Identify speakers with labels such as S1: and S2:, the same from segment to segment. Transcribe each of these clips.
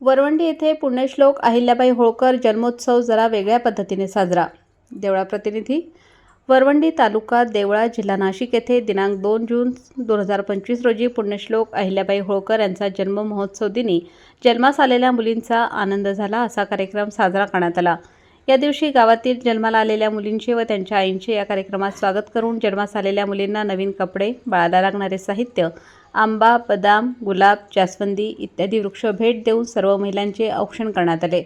S1: वरवंडी येथे पुण्यश्लोक अहिल्याबाई होळकर जन्मोत्सव जरा वेगळ्या पद्धतीने साजरा. देवळा प्रतिनिधी वरवंडी तालुका देवळा जिल्हा नाशिक येथे दिनांक दोन जून दोन हजार पंचवीस रोजी पुण्यश्लोक अहिल्याबाई होळकर यांचा जन्म महोत्सव दिनी जन्मास आलेल्या मुलींचा आनंद झाला असा कार्यक्रम साजरा करण्यात आला. या दिवशी गावातील जन्माला आलेल्या मुलींचे व त्यांच्या आईंचे या कार्यक्रमात स्वागत करून जन्मास आलेल्या मुलींना नवीन कपडे बाळाला लागणारे साहित्य आंबा बदाम गुलाब जास्वंदी इत्यादी वृक्ष भेट देऊन सर्व महिलांचे औक्षण करण्यात आले.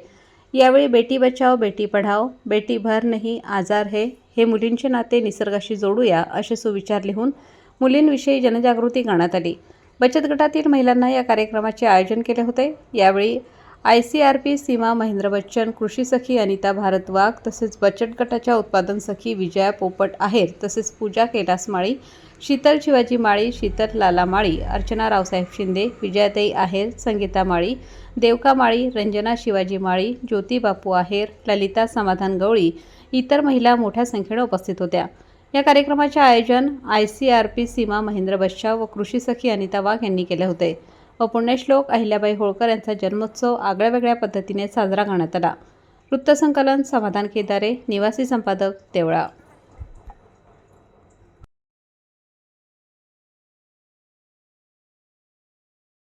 S1: यावेळी बेटी बचाव बेटी पढाओ बेटी भर नाही आजार है हे मुलींचे नाते निसर्गाशी जोडूया असे सुविचार लिहून मुलींविषयी जनजागृती करण्यात आली. बचत गटातील महिलांना या कार्यक्रमाचे आयोजन केले होते. यावेळी I C R P Seema Mahendra Bachchan कृषी सखी अनिता भारत वाघ तसेच बचत गटाच्या उत्पादन सखी विजया पोपट आहेर तसेच पूजा कैलास माळी शीतल शिवाजी माळी शीतल लाला माळी अर्चना रावसाहेब शिंदे विजयाताई आहेर संगीता माळी देवका माळी रंजना शिवाजी माळी ज्योती बापू आहेर ललिता समाधान गवळी इतर महिला मोठ्या संख्येने उपस्थित होत्या. या कार्यक्रमाचे आयोजन I C R P Seema Mahendra Bachcha व कृषी सखी अनिता वाघ यांनी केले होते. व पुण्यश्लोक अहिल्याबाई होळकर यांचा जन्मोत्सव आगळ्यावेगळ्या पद्धतीने साजरा करण्यात आला. वृत्तसंकलन समाधान केदारे निवासी संपादक देवळा.